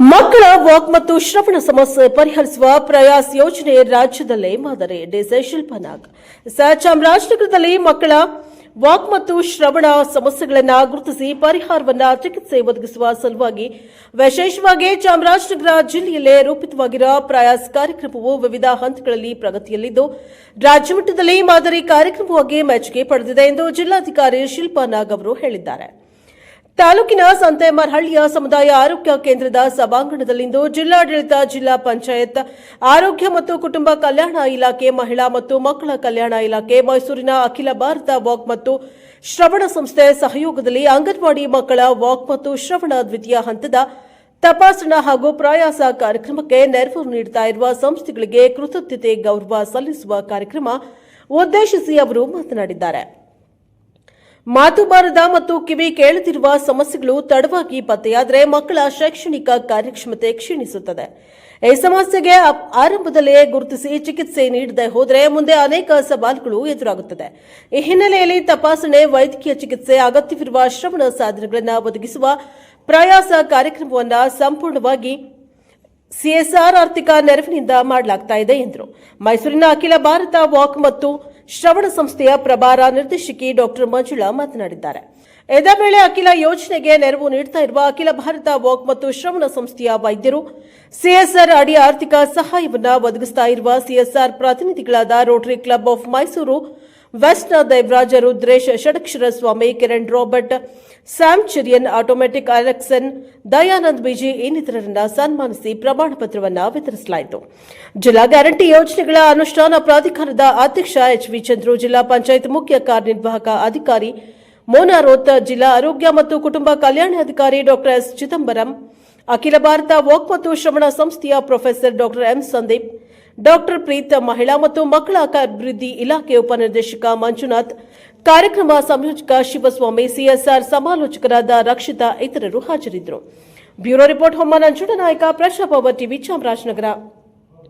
ಮಕ್ಕಳ ವಾಕ್ ಮತ್ತು ಶ್ರವಣ ಸಮಸ್ಯೆ ಪರಿಹರಿಸುವ ಪ್ರಯಾಸ್ ಯೋಜನೆ ರಾಜ್ಯದಲ್ಲೇ ಮಾದರಿ, ಡಿಸೆ ಶಿಲ್ಪನಾಗ್. ಸ ಚಾಮರಾಜನಗರದಲ್ಲಿ ಮಕ್ಕಳ ವಾಕ್ ಮತ್ತು ಶ್ರವಣ ಸಮಸ್ಯೆಗಳನ್ನು ಗುರುತಿಸಿ ಪರಿಹಾರವನ್ನ ಚಿಕಿತ್ಸೆ ಒದಗಿಸುವ ಸಲುವಾಗಿ ವಿಶೇಷವಾಗಿ ಚಾಮರಾಜನಗರ ಜಿಲ್ಲೆಯಲ್ಲೇ ರೂಪಿತವಾಗಿರುವ ಪ್ರಯಾಸ್ ಕಾರ್ಯಕ್ರಮವು ವಿವಿಧ ಹಂತಗಳಲ್ಲಿ ಪ್ರಗತಿಯಲ್ಲಿದ್ದು ರಾಜ್ಯಮಟ್ಟದಲ್ಲಿ ಮಾದರಿ ಕಾರ್ಯಕ್ರಮವಾಗಿ ಮೆಚ್ಚುಗೆ ಪಡೆದಿದೆ ಎಂದು ಜಿಲ್ಲಾಧಿಕಾರಿ ಶಿಲ್ಪಾ ನಾಗ್ ಅವರು ಹೇಳಿದ್ದಾರೆ. ತಾಲೂಕಿನ ಸಂತೆಮರಹಳ್ಳಿಯ ಸಮುದಾಯ ಆರೋಗ್ಯ ಕೇಂದ್ರದ ಸಭಾಂಗಣದಲ್ಲಿಂದು ಜಿಲ್ಲಾಡಳಿತ, ಜಿಲ್ಲಾ ಪಂಚಾಯತ್, ಆರೋಗ್ಯ ಮತ್ತು ಕುಟುಂಬ ಕಲ್ಯಾಣ ಇಲಾಖೆ, ಮಹಿಳಾ ಮತ್ತು ಮಕ್ಕಳ ಕಲ್ಯಾಣ ಇಲಾಖೆ, ಮೈಸೂರಿನ ಅಖಿಲ ಭಾರತ ವಾಕ್ ಮತ್ತು ಶ್ರವಣ ಸಂಸ್ಥೆ ಸಹಯೋಗದಲ್ಲಿ ಅಂಗನವಾಡಿ ಮಕ್ಕಳ ವಾಕ್ ಮತ್ತು ಶ್ರವಣ ದ್ವಿತೀಯ ಹಂತದ ತಪಾಸಣಾ ಹಾಗೂ ಪ್ರಯಾಸ ಕಾರ್ಯಕ್ರಮಕ್ಕೆ ನೆರವು ನೀಡುತ್ತಾ ಇರುವ ಸಂಸ್ಥೆಗಳಿಗೆ ಕೃತಜ್ಞತೆ ಗೌರವ ಸಲ್ಲಿಸುವ ಕಾರ್ಯಕ್ರಮ ಉದ್ದೇಶಿಸಿ ಅವರು ಮಾತನಾಡಿದ್ದಾರೆ. ಮಾತು ಬಾರದ ಮತ್ತು ಕಿವಿ ಕೇಳದಿರುವ ಸಮಸ್ಯೆಗಳು ತಡವಾಗಿ ಪತ್ತೆಯಾದರೆ ಮಕ್ಕಳ ಶೈಕ್ಷಣಿಕ ಕಾರ್ಯಕ್ಷಮತೆ ಕ್ಷೀಣಿಸುತ್ತದೆ. ಈ ಸಮಸ್ಯೆಗೆ ಆರಂಭದಲ್ಲೇ ಗುರುತಿಸಿ ಚಿಕಿತ್ಸೆ ನೀಡದೆ ಹೋದರೆ ಮುಂದೆ ಅನೇಕ ಸವಾಲುಗಳು ಎದುರಾಗುತ್ತದೆ. ಈ ಹಿನ್ನೆಲೆಯಲ್ಲಿ ತಪಾಸಣೆ, ವೈದ್ಯಕೀಯ ಚಿಕಿತ್ಸೆ, ಅಗತ್ಯವಿರುವ ಶ್ರವಣ ಸಾಧನಗಳನ್ನು ಒದಗಿಸುವ ಪ್ರಯಾಸ ಕಾರ್ಯಕ್ರಮವನ್ನು ಸಂಪೂರ್ಣವಾಗಿ ಸಿಎಸ್ಆರ್ ಆರ್ಥಿಕ ನೆರವಿನಿಂದ ಮಾಡಲಾಗ್ತಾ ಇದೆ ಎಂದರು. ಮೈಸೂರಿನ ಅಖಿಲ ಭಾರತ ವಾಕ್ ಮತ್ತು ಶ್ರವಣ ಸಂಸ್ಥೆಯ ಪ್ರಭಾರ ನಿರ್ದೇಶಕಿ ಡಾಕ್ಟರ್ ಮಂಜುಳಾ ಮಾತನಾಡಿದ್ದಾರೆ. ಇದೇ ವೇಳೆ ಅಖಿಲ ಯೋಜನೆಗೆ ನೆರವು ನೀಡುತ್ತಾ ಇರುವ ಅಖಿಲ ಭಾರತ ವಾಕ್ ಮತ್ತು ಶ್ರವಣ ಸಂಸ್ಥೆಯ ವೈದ್ಯರು ಸಿಎಸ್ಆರ್ ಅಡಿ ಆರ್ಥಿಕ ಸಹಾಯವನ್ನು ಒದಗಿಸ್ತಾ ಇರುವ ಸಿಎಸ್ಆರ್ ಪ್ರತಿನಿಧಿಗಳಾದ Rotary club of Mysuru ವೆಸ್ಟ್ನ Devaraja Rudresh Shadakshara Swamy Kiran Robert, Sam Cherian, automatic Alexson, Dayanand BG ಇನ್ನಿತರರನ್ನ ಸನ್ಮಾನಿಸಿ ಪ್ರಮಾಣ ಪತ್ರವನ್ನು ವಿತರಿಸಲಾಯಿತು. ಜಿಲ್ಲಾ ಗ್ಯಾರಂಟಿ ಯೋಜನೆಗಳ ಅನುಷ್ಠಾನ ಪ್ರಾಧಿಕಾರದ ಅಧ್ಯಕ್ಷ ಎಚ್ ವಿ ಚಂದ್ರು, ಜಿಲ್ಲಾ ಪಂಚಾಯತ್ ಮುಖ್ಯ ಕಾರ್ಯನಿರ್ವಾಹಕ ಅಧಿಕಾರಿ ಮೋನಾ ರೋತ್ ಜಿಲ್ಲಾ ಆರೋಗ್ಯ ಮತ್ತು ಕುಟುಂಬ ಕಲ್ಯಾಣಾಧಿಕಾರಿ ಡಾಕ್ಟರ್ ಎಸ್ ಚಿದಂಬರಂ, ಅಖಿಲ ಭಾರತ ವಾಕ್ ಮತ್ತು ಶ್ರವಣ ಸಂಸ್ಥೆಯ professor doctor M Sandeep doctor Preetha ಮಹಿಳಾ ಮತ್ತು ಮಕ್ಕಳ ಅಭಿವೃದ್ಧಿ ಇಲಾಖೆ ಉಪನಿರ್ದೇಶಕ ಮಂಜುನಾಥ್, ಕಾರ್ಯಕ್ರಮ ಸಂಯೋಜಕ ಶಿವಸ್ವಾಮಿ, ಸಿಎಸ್ಆರ್ ಸಮಾಲೋಚಕರಾದ ರಕ್ಷಿತಾ ಇತರರು ಹಾಜರಿದ್ದರು. ಬ್ಯೂರೋ ರಿಪೋರ್ಟ್ ಹೊಮ್ಮ ನಂಜುಂಡ ನಾಯಕ ಪ್ರಶಾಪ್ ಅವರ್ ಟಿವಿ ಚಾಮರಾಜನಗರ.